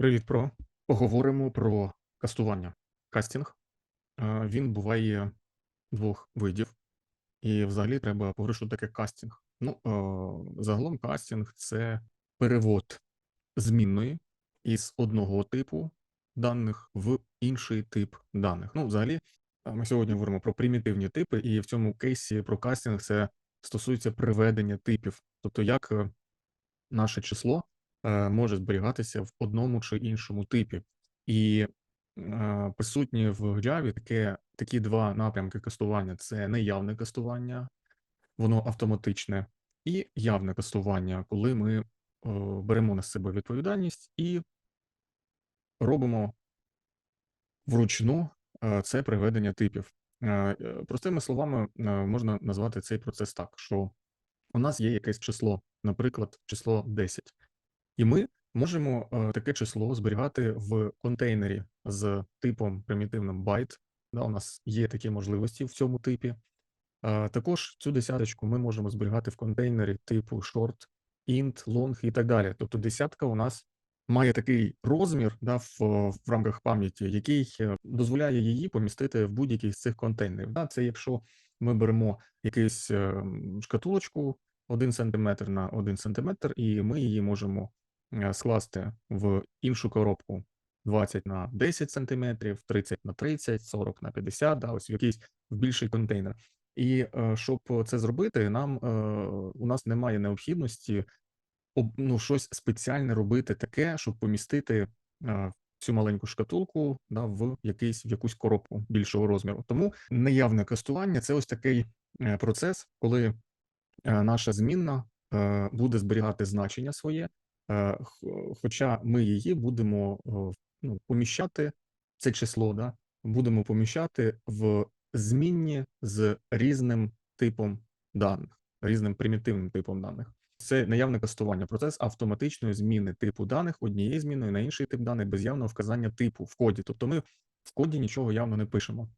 Привіт, про. Поговоримо про кастування. Кастинг. Е, Він буває двох видів, і взагалі треба поговорити, що таке кастинг. Ну, е, загалом кастинг це перевод змінної із одного типу даних в інший тип даних. Ну, взагалі, е, ми сьогодні говоримо про примітивні типи, і в цьому кейсі про кастинг це стосується приведення типів, тобто як наше число може зберігатися в одному чи іншому типі. І е, присутні в Java таке, такі два напрямки кастування: це неявне кастування, воно автоматичне, і явне кастування, коли ми е, беремо на себе відповідальність і робимо вручну е, це приведення типів. Е, е, Простими словами, е, можна назвати цей процес так, що у нас є якесь число, наприклад, число 10. І ми можемо е, таке число зберігати в контейнері з типом примітивним byte. Да, у нас є такі можливості в цьому типі. Е, Також цю десяточку ми можемо зберігати в контейнері типу short, int, long і так далі. Тобто десятка у нас має такий розмір да, в, в рамках пам'яті, який е, дозволяє її помістити в будь-який з цих контейнерів. Да. Це якщо ми беремо якусь е, шкатулочку 1 см на 1 см, і ми її можемо скласти в іншу коробку 20 на 10 см, 30 на 30, 40 на 50, да, ось в якийсь в більший контейнер. І е, щоб це зробити, нам е, у нас немає необхідності об, ну, щось спеціальне робити таке, щоб помістити е, цю маленьку шкатулку да, в якийсь в якусь коробку більшого розміру. Тому неявне кастування це ось такий е, процес, коли е, наша змінна е, буде зберігати значення своє, е, хоча ми її будемо е, ну, поміщати це число, да, будемо поміщати в змінні з різним типом даних, різним примітивним типом даних. Це наявне кастування, процес автоматичної зміни типу даних однієї зміною на інший тип даних без явного вказання типу в коді. Тобто ми в коді нічого явно не пишемо.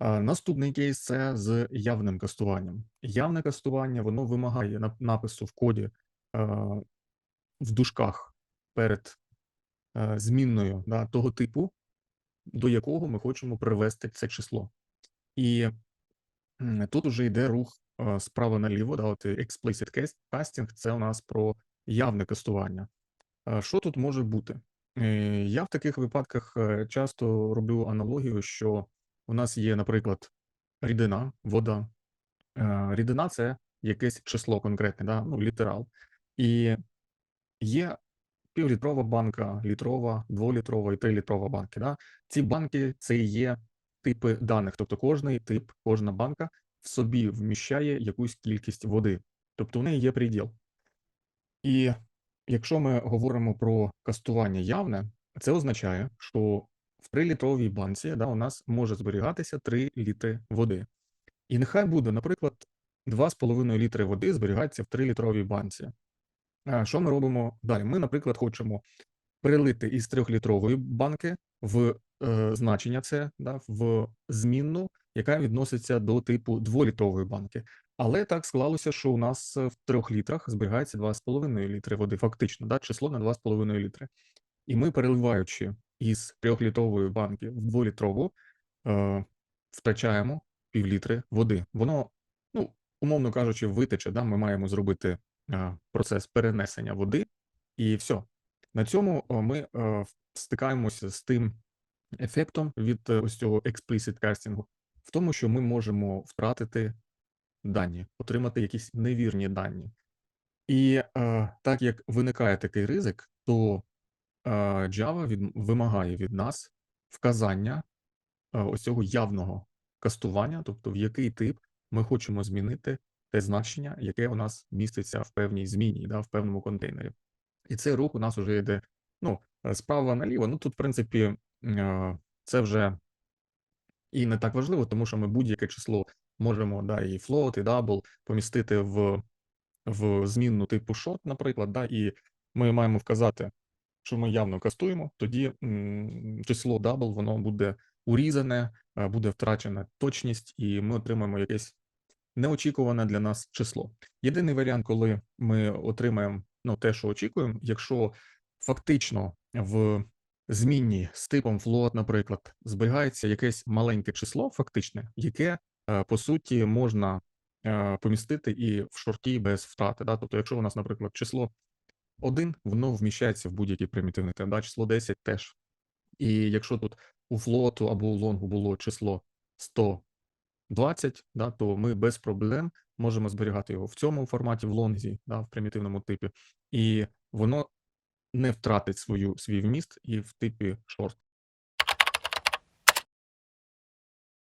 Наступний кейс це з явним кастуванням. Явне кастування воно вимагає напису в коді е, в дужках перед е, змінною да, того типу, до якого ми хочемо привести це число. І тут уже йде рух е, справа наліво, да, от explicit cast- casting – це у нас про явне кастування. Е, Що тут може бути? Е, Я в таких випадках е, часто роблю аналогію, що у нас є, наприклад, рідина, вода. Е, Рідина це якесь число конкретне, да? ну, літерал. І є півлітрова банка, літрова, дволітрова і трилітрова банки. Да? Ці банки це є типи даних. Тобто кожний тип, кожна банка в собі вміщає якусь кількість води. Тобто у неї є приділ. І якщо ми говоримо про кастування явне, це означає, що в 3-літровій банці да, у нас може зберігатися 3 літри води. І нехай буде, наприклад, 2,5 літри води зберігається в 3-літровій банці. А Що ми робимо далі? Ми, наприклад, хочемо перелити із 3-літрової банки в е, значення це да, в змінну, яка відноситься до типу 2-літрової банки. Але так склалося, що у нас е, в 3 літрах зберігається 2,5 літри води, фактично, да, число на 2,5 літри. І ми, переливаючи із 3-літрової банки в 2-літрову, е, втрачаємо півлітри води. Воно, ну, умовно кажучи, витече, да, ми маємо зробити е, процес перенесення води, і все. На цьому ми е, стикаємося з тим ефектом від е, ось цього explicit casting, в тому, що ми можемо втратити дані, отримати якісь невірні дані. І е, так як виникає такий ризик, то Java від, вимагає від нас вказання ось цього явного кастування, тобто в який тип ми хочемо змінити те значення, яке у нас міститься в певній зміні, да, в певному контейнері. І цей рух у нас вже йде ну, е, справа наліво. Ну тут, в принципі, е, це вже і не так важливо, тому що ми будь-яке число можемо да, і float, і double помістити в, в змінну типу short, наприклад, да, і ми маємо вказати, що ми явно кастуємо, тоді число double, воно буде урізане, е, буде втрачена точність, і ми отримаємо якесь неочікуване для нас число. Єдиний варіант, коли ми отримаємо ну, те, що очікуємо, якщо фактично в змінній з типом float, наприклад, зберігається якесь маленьке число фактичне, яке, е, по суті, можна, е, помістити і в шорті без втрати, да. Тобто, якщо у нас, наприклад, число 1, воно вміщається в будь-який примітивний тип, да, число 10 теж. І якщо тут у флоту або у лонгу було число 120, да, то ми без проблем можемо зберігати його в цьому форматі, в лонзі, да, в примітивному типі, і воно не втратить свою свій вміст і в типі шорт.